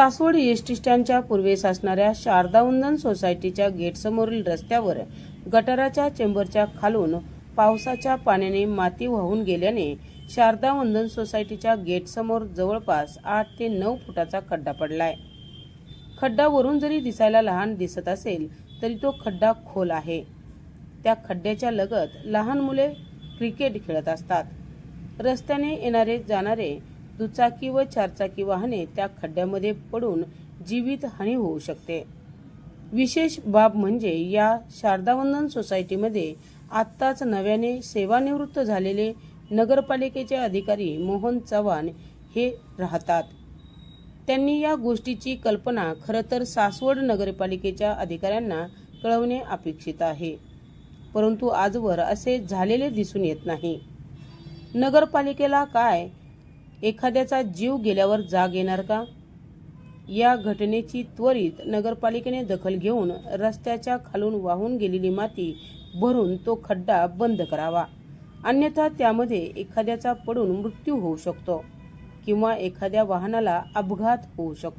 Saswad S T स्टँडच्या पूर्वेस असणाऱ्या शारदावंदन सोसायटीच्या गेटसमोरील रस्त्यावर गटाराच्या चेंबरच्या खालून पावसाच्या पाण्याने माती वाहून गेल्याने शारदावंदन सोसायटीच्या गेटसमोर जवळपास आठ ते नऊ फुटाचा खड्डा पडलाय. खड्डा वरून जरी दिसायला लहान दिसत असेल तरी तो खड्डा खोल आहे. त्या खड्ड्याच्या लगत लहान मुले क्रिकेट खेळत असतात. रस्त्याने येणारे जाणारे दुचाकी व चारचाकी वाहने त्या खड्ड्यामध्ये पडून जीवित हानी होऊ शकते. विशेष बाब म्हणजे या शारदावंदन सोसायटीमध्ये आत्ताच नव्याने सेवानिवृत्त झालेले नगरपालिकेचे अधिकारी मोहन चव्हाण हे राहतात. त्यांनी या गोष्टीची कल्पना खरं तर सासवड नगरपालिकेच्या अधिकाऱ्यांना कळवणे अपेक्षित आहे. परंतु आजवर असे झालेले दिसून येत नाही. नगरपालिकेला काय एखाद्याचा जीव गेल्यावर जाग येणार का? या घटनेची त्वरित नगरपालिकेने दखल घेऊन रस्त्याच्या खालून वाहून गेलेली माती भरून तो खड्डा बंद करावा. अन्यथा त्यामध्ये एखाद्याचा पडून मृत्यू होऊ शकतो किंवा एखाद्या वाहनाला अपघात होऊ शकतो.